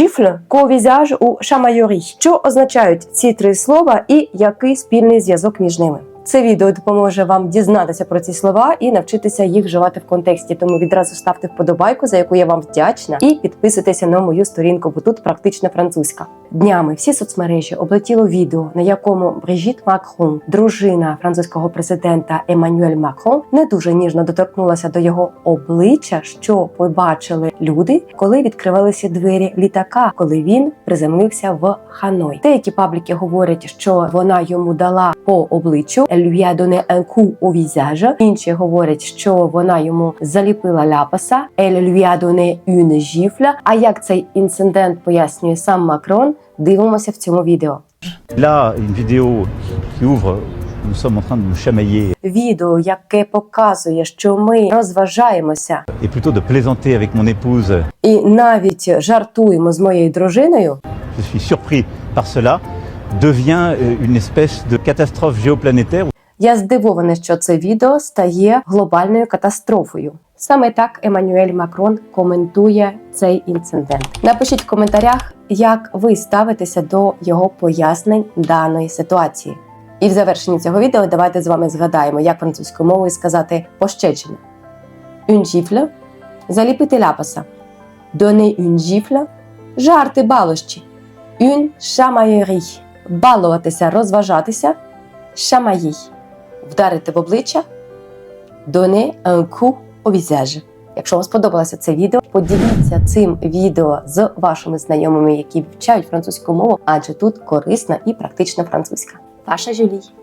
gifle, ковізяж у шамайорі. Що означають ці три слова і який спільний зв'язок між ними? Це відео допоможе вам дізнатися про ці слова і навчитися їх вживати в контексті. Тому відразу ставте вподобайку, за яку я вам вдячна, і підписуйтеся на мою сторінку, бо тут практична французька. Днями всі соцмережі облетіло відео, на якому Брижіт Макрон, дружина французького президента Еммануель Макрон, не дуже ніжно доторкнулася до його обличчя, що побачили люди, коли відкривалися двері літака, коли він приземлився в Ханой. Деякі пабліки говорять, що вона йому дала по обличчю lui a donné un coup au visage. Інші говорять, що вона йому заліпила ляпаса. Elle lui a donné une gifle. А як цей інцидент пояснює сам Макрон? Дивимося в цьому відео. Là, une vidéo qui ouvre, nous sommes en train de nous chamailler Відео, яке показує, що ми розважаємося et plutôt de plaisanter avec mon épouse. і навіть жартуємо з моєю дружиною. Je suis surpris par cela devient euh, une espèce de catastrophe géoplanétaire Я здивована, що це відео стає глобальною катастрофою. Саме так Еммануель Макрон коментує цей інцидент. Напишіть в коментарях, як ви ставитеся до його пояснень даної ситуації. І в завершенні цього відео давайте з вами згадаємо, як французькою мовою сказати пощечина. Une gifle – заліпити ляпаса. Donner une gifle – жарти балощі. Une chamaillerie – балуватися, розважатися. шамаї, – вдарити в обличчя. Donner un coup. Якщо вам сподобалося це відео, поділіться цим відео з вашими знайомими, які вивчають французьку мову, адже тут корисна і практична французька. Ваша Жюлій.